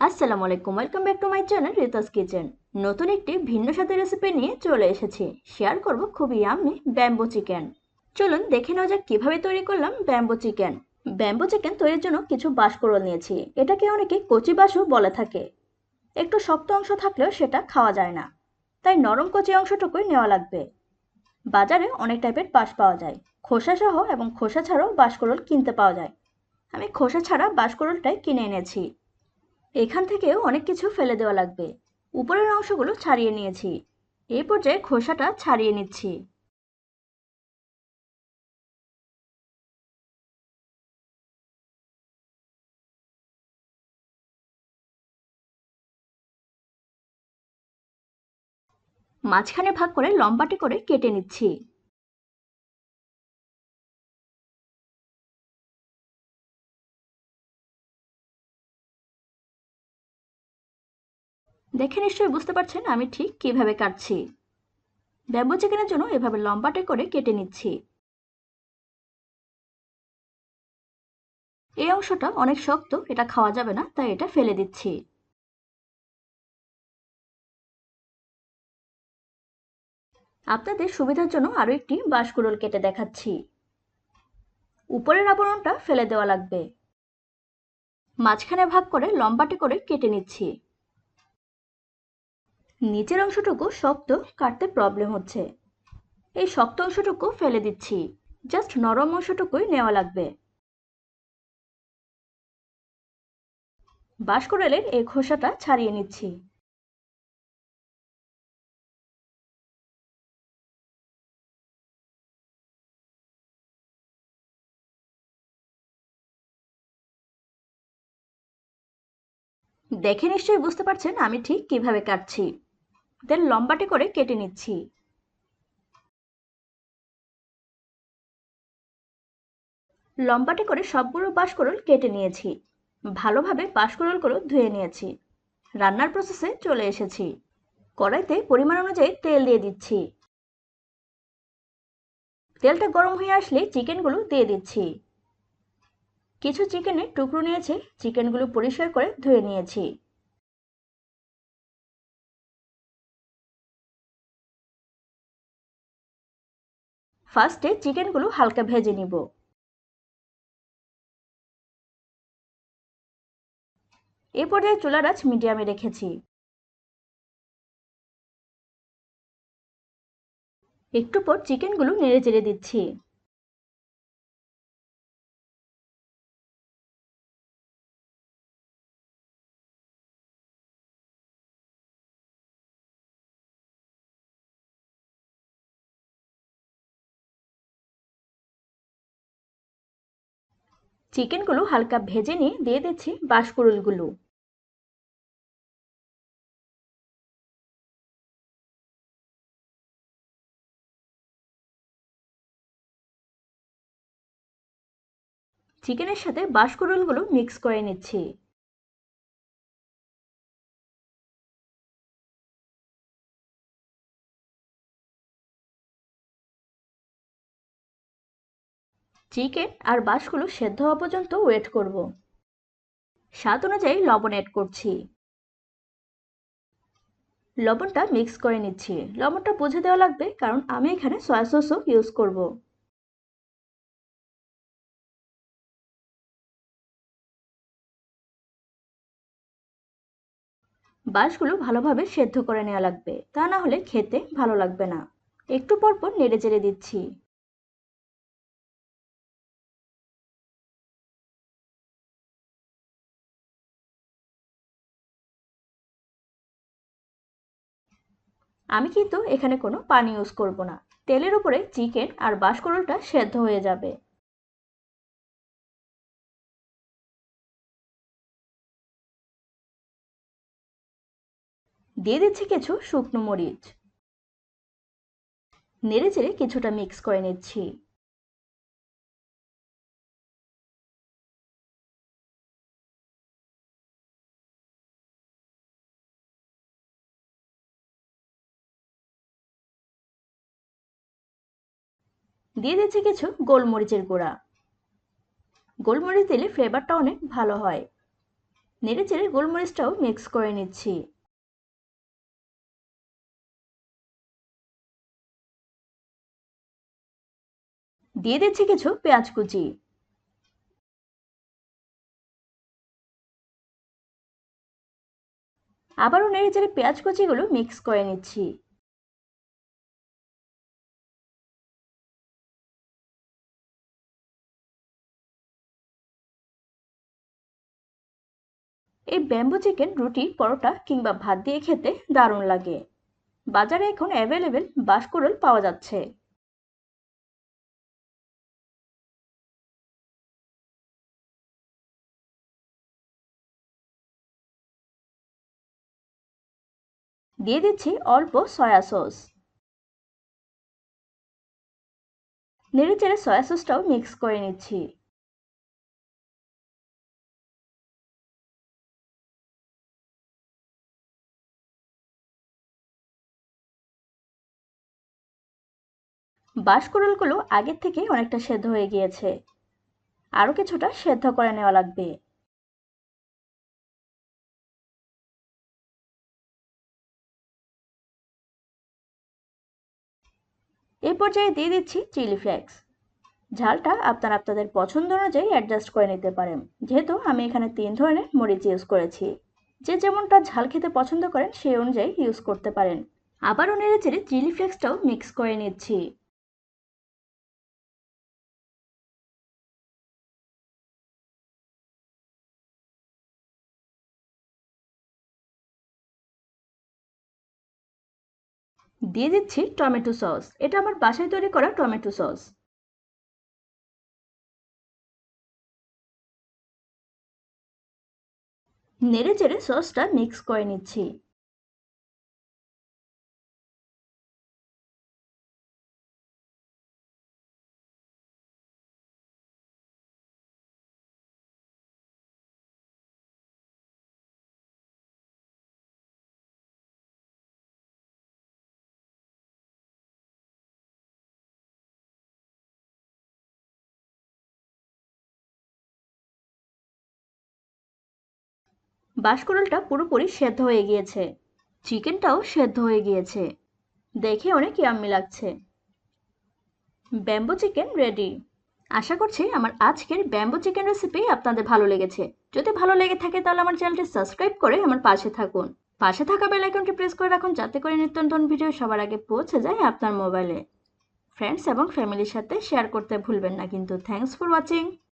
আসসালামু আলাইকুম, welcome back to my channel Rita's kitchen. নতুন একটি ভিন্ন স্বাদের রেসিপি নিয়ে চলে এসেছি। শেয়ার করব খুবই আমি ব্যাম্বো চিকেন চলুন দেখে নেওয়া যাক কীভাবে তৈরি করলাম ব্যাম্বো চিকেন ব্যাম্বো চিকেন তৈরির জন্য কিছু বাঁশকরল নিয়েছি। এটাকে অনেকে কচি বাঁশও বলে থাকে। একটু শক্ত অংশ থাকলেও সেটা খাওয়া যায় না। তাই নরম কচি অংশটুকুই নেওয়া লাগবে। বাজারে অনেক টাইপের বাঁশ পাওয়া যায়। খোসা সহ এবং খোসা ছাড়াও বাঁশকরল কিনতে পাওয়া যায়। আমি খোসা ছাড়া বাঁশকরলটাই কিনে এনেছি। এখান থেকেও অনেক কিছু ফেলে দেওয়া লাগবে। উপরের অংশগুলো ছাড়িয়ে নিয়েছি। এই পর্যায়ে খোসাটা ছাড়িয়ে নিচ্ছি। মাঝখানে ভাগ করে লম্বাটি করে কেটে নিচ্ছি। দেখে নিশ্চয়ই বুঝতে পারছেন আমি ঠিক কীভাবে কাটছি। ব্যাম্বো চিকেনের জন্য এভাবে লম্বাটে করে কেটে নিচ্ছি। এই অংশটা অনেক শক্ত, এটা খাওয়া যাবে না, তাই এটা ফেলে দিচ্ছি। আপনাদের সুবিধার জন্য আরও একটি বাঁশকুড়োল কেটে দেখাচ্ছি। উপরের আবরণটা ফেলে দেওয়া লাগবে। মাঝখানে ভাগ করে লম্বাটে করে কেটে নিচ্ছি। নিচের অংশটুকু শক্ত কাটতে প্রবলেম হচ্ছে। এই শক্ত অংশটুকু ফেলে দিচ্ছি। জাস্ট নরম অংশটুকুই নেওয়া লাগবে। বাঁশকুড়ালের এই খোসাটা ছাড়িয়ে নিচ্ছি। দেখে নিশ্চয়ই বুঝতে পারছেন আমি ঠিক কীভাবে কাটছি। দেন লম্বাটে করে কেটে নিচ্ছি। লম্বাটে করে সবগুলো বাঁশকুড়ুল কেটে নিয়েছি। ভালোভাবে বাঁশকুড়ুলগুলো ধুয়ে নিয়েছি। রান্নার প্রসেসে চলে এসেছি। কড়াইতে পরিমাণ অনুযায়ী তেল দিয়ে দিচ্ছি। তেলটা গরম হয়ে আসলে চিকেনগুলো দিয়ে দিচ্ছি। কিছু চিকেনের টুকরো নিয়েছি। চিকেনগুলো পরিষ্কার করে ধুয়ে নিয়েছি। ফার্স্টে চিকেনগুলো হালকা ভেজে নিব। এ পর্যায়ে চুলার আঁচ মিডিয়ামে রেখেছি। একটু পর চিকেনগুলো নেড়ে চেড়ে দিচ্ছি। চিকেনগুলো হালকা ভেজে নিয়ে দিয়ে দিচ্ছি বাঁশকুড়ুলগুলো। চিকেনের সাথে বাঁশকুড়ুলগুলো মিক্স করে নিচ্ছি। চিকেন আর বাঁশগুলো সেদ্ধ হওয়া পর্যন্ত ওয়েট করব। স্বাদ অনুযায়ী লবণ অ্যাড করছি। লবণটা মিক্স করে নিচ্ছি। লবণটা বুঝে দেওয়া লাগবে কারণ আমি এখানে সয়া সসও ইউজ করব। বাঁশগুলো ভালোভাবে সেদ্ধ করে নেওয়া লাগবে। তা না হলে খেতে ভালো লাগবে না। একটু পর পর নেড়ে চেড়ে দিচ্ছি। আমি কিন্তু এখানে কোনো পানি ইউজ করব না। তেলের উপরে চিকেন আর বাঁশকরলটা সেদ্ধ হয়ে যাবে। দিয়ে দিচ্ছি কিছু শুকনো মরিচ। নেড়ে চেড়ে কিছুটা মিক্স করে নিচ্ছি। দিয়ে দিচ্ছি কিছু গোলমরিচের গুঁড়া। গোলমরিচ দিলে ফ্লেভারটা অনেক ভালো হয়। নেড়ে চেড়ে গোলমরিচটাও মিক্স করে নিচ্ছি। দিয়ে দিচ্ছি কিছু পেঁয়াজ কুচি। আবারও নেড়ে চেড়ে পেঁয়াজ কুচিগুলো মিক্স করে নিচ্ছি। এই ব্যাম্বু চিকেন রুটি, পরোটা কিংবা ভাত দিয়ে খেতে দারুণ লাগে। বাজারে এখন অ্যাভেলেবেল বাঁশকুড়ুল পাওয়া যাচ্ছে। দিয়ে দিচ্ছি অল্প সয়া সস নেড়ে চেড়ে সয়া সসটাও মিক্স করে নিচ্ছি। বাঁশকুড়ুলগুলো আগের থেকে অনেকটা সেদ্ধ হয়ে গিয়েছে। আরও কিছুটা সেদ্ধ করে নেওয়া লাগবে। এই পর্যায়ে দিয়ে দিচ্ছি চিলি ফ্লেক্স। ঝালটা আপনারা আপনাদের পছন্দ অনুযায়ী অ্যাডজাস্ট করে নিতে পারেন। যেহেতু আমি এখানে তিন ধরনের মরিচ ইউজ করেছি। যে যেমনটা ঝাল খেতে পছন্দ করেন সেই অনুযায়ী ইউজ করতে পারেন। আবারও নেড়ে চেড়ে চিলি ফ্লেক্সটাও মিক্স করে নিচ্ছি। দিয়ে দিচ্ছি টমেটো সস। এটা আমার বাসায় তৈরি করা টমেটো সস। নেড়ে চেড়ে সসটা মিক্স করে নিচ্ছি। বাঁশকুড়ুলটা পুরোপুরি সেদ্ধ হয়ে গিয়েছে। চিকেনটাও সেদ্ধ হয়ে গিয়েছে। দেখে অনেক ইয়াম্মি লাগছে। Bamboo chicken ready. আশা করছি আমার আজকের ব্যাম্বো চিকেন রেসিপি আপনাদের ভালো লেগেছে। যদি ভালো লেগে থাকে তাহলে আমার চ্যানেলটি সাবস্ক্রাইব করে আমার পাশে থাকুন। পাশে থাকা বেল আইকনটি প্রেস করে রাখুন যাতে করে নিত্য নতুন ভিডিও সবার আগে পৌঁছে যায় আপনার মোবাইলে। ফ্রেন্ডস এবং ফ্যামিলির সাথে শেয়ার করতে ভুলবেন না কিন্তু থ্যাংকস ফর ওয়াচিং।